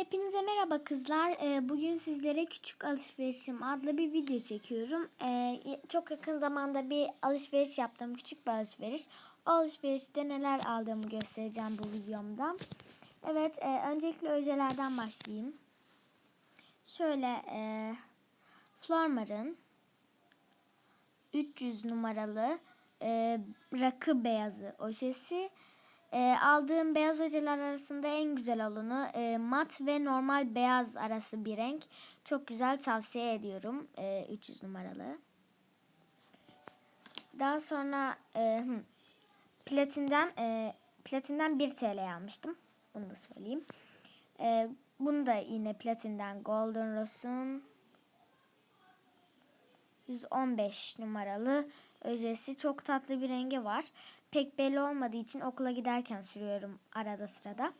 Hepinize merhaba kızlar. Ee, Bugün sizlere küçük alışverişim adlı bir video çekiyorum. Ee, Çok yakın zamanda bir alışveriş yaptım. Küçük bir alışveriş. O alışverişte neler aldığımı göstereceğim bu videomda. Evet, e, öncelikle öjelerden başlayayım. Şöyle e, Flormar'ın 300 numaralı e, rakı beyazı ojesi. E, aldığım beyaz ojeler arasında en güzel olanı e, mat ve normal beyaz arası bir renk. Çok güzel tavsiye ediyorum. E, 300 numaralı. Daha sonra e, platinden e, platinden 1 TL almıştım. Bunu da söyleyeyim. E, bunu da yine platinden Golden Rose'un 115 numaralı özesi çok tatlı bir rengi var. Pek belli olmadığı için okula giderken sürüyorum arada sırada.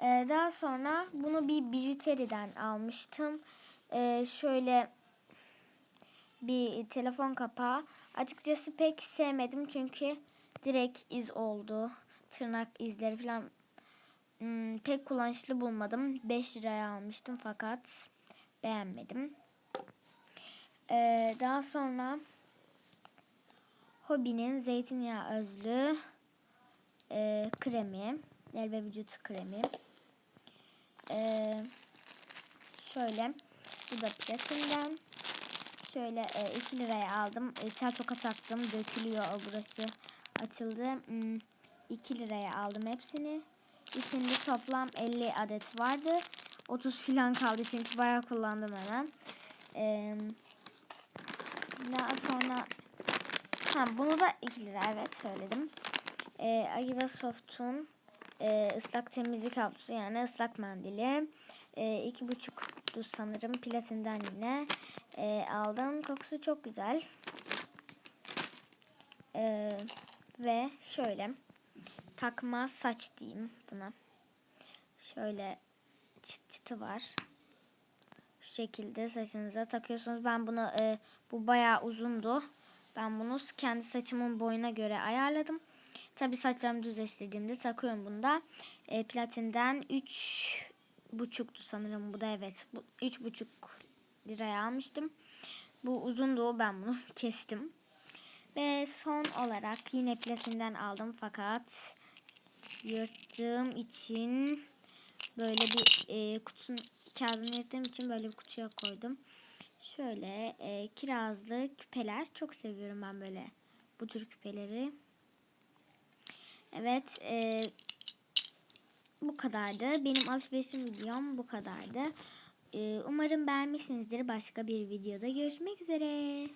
Ee, daha sonra bunu bir bijuteriden almıştım. Ee, şöyle bir telefon kapağı. Açıkçası pek sevmedim çünkü direkt iz oldu. Tırnak izleri falan hmm, pek kullanışlı bulmadım. 5 liraya almıştım fakat beğenmedim. Ee, daha sonra Hobinin zeytinyağı özlü e, kremi. El ve vücut kremi. E, şöyle. Bu da platinden. Şöyle e, 2 liraya aldım. E, çer toka taktım. Dökülüyor burası. Açıldı. Hmm, 2 liraya aldım hepsini. İçinde toplam 50 adet vardı. 30 filan kaldı çünkü bayağı kullandım hemen. Ee, sonra ha, bunu da 2 lira evet söyledim. Ee, Agiva Soft'un e, ıslak temizlik havlusu yani ıslak mendili. E, iki buçuktu sanırım platinden yine e, aldım. Kokusu çok güzel. E, ve şöyle takma saç diyeyim buna. Şöyle çıt çıtı var. Şekilde saçınıza takıyorsunuz. Ben bunu e, bu bayağı uzundu. Ben bunu kendi saçımın boyuna göre ayarladım. Tabi saçlarımı düzleştirdiğimde takıyorum bunda. E, platinden 3 buçuktu sanırım bu da evet. Bu 3 buçuk liraya almıştım. Bu uzundu ben bunu kestim. Ve son olarak yine platinden aldım fakat yırttığım için böyle bir e, kutunun kağıdını yırttığım için böyle bir kutuya koydum. Şöyle e, kirazlı küpeler. Çok seviyorum ben böyle bu tür küpeleri. Evet. E, bu kadardı. Benim alışverişim videom bu kadardı. E, umarım beğenmişsinizdir. Başka bir videoda görüşmek üzere.